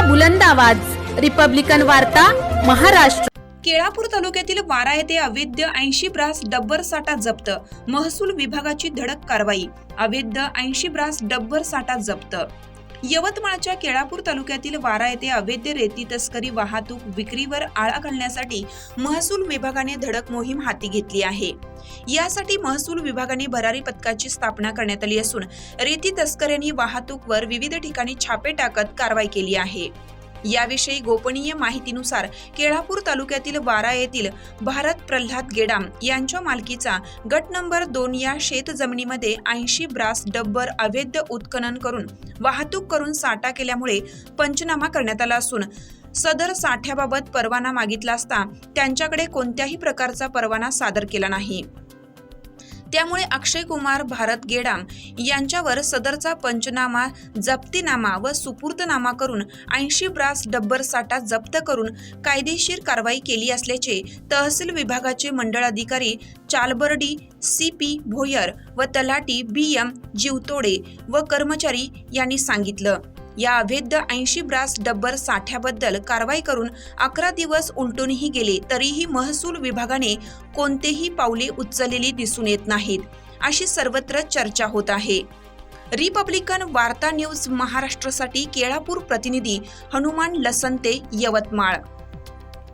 लोकशाहीचा बुलंद आवाज. रिपब्लिकन वार्ता महाराष्ट्र. केळापूर तालुक्यातील वारा येथे अवैध ऐंशी ब्रास डब्बर साठा जप्त. महसूल विभागाची धडक कारवाई. अवैध ऐंशी ब्रास डब्बर साठा जप्त. यवतमाळच्या केळापूर तालुक्यातील वारा येथे अवैध रेती तस्करी वाहतूक विक्रीवर आळा घालण्यासाठी महसूल विभागाने धडक मोहीम हाती घेतली आहे. यासाठी महसूल विभागाने भरारी पथकाची स्थापना करण्यात आली असून रेती तस्कऱ्यांनी वाहतूकवर विविध ठिकाणी छापे टाकत कारवाई केली आहे. याविषयी गोपनीय माहितीनुसार केळापूर तालुक्यातील बारा येथील भारत प्रल्हाद गेडाम यांच्या मालकीचा गट नंबर दोन या शेत जमिनीमध्ये ऐंशी ब्रास डब्बर अवैध उत्खनन करून वाहतूक करून साठा केल्यामुळे पंचनामा करण्यात आला असून सदर साठ्याबाबत परवाना मागितला असता त्यांच्याकडे कोणत्याही प्रकारचा परवाना सादर केला नाही. त्यामुळे अक्षय कुमार भारत गेडाम यांच्यावर सदरचा पंचनामा जप्तीनामा व सुपूर्तनामा करून ऐंशी ब्रास डब्बर साठा जप्त करून कायदेशीर कारवाई केली असल्याचे तहसील विभागाचे मंडळ अधिकारी चालबर्डी सी पी भोयर व तलाटी बी एम जीवतोडे व कर्मचारी यांनी सांगितलं. या अवैध ऐंशी ब्रास डब्बर साठ्याबद्दल कारवाई करून अकरा दिवस उलटूनही गेले तरीही महसूल विभागाने कोणतेही पावले उचललेली दिसून येत नाहीत अशी सर्वत्र चर्चा होत आहे. रिपब्लिकन वार्ता न्यूज महाराष्ट्रासाठी केळापूर प्रतिनिधी हनुमान लसंते यवतमाळ.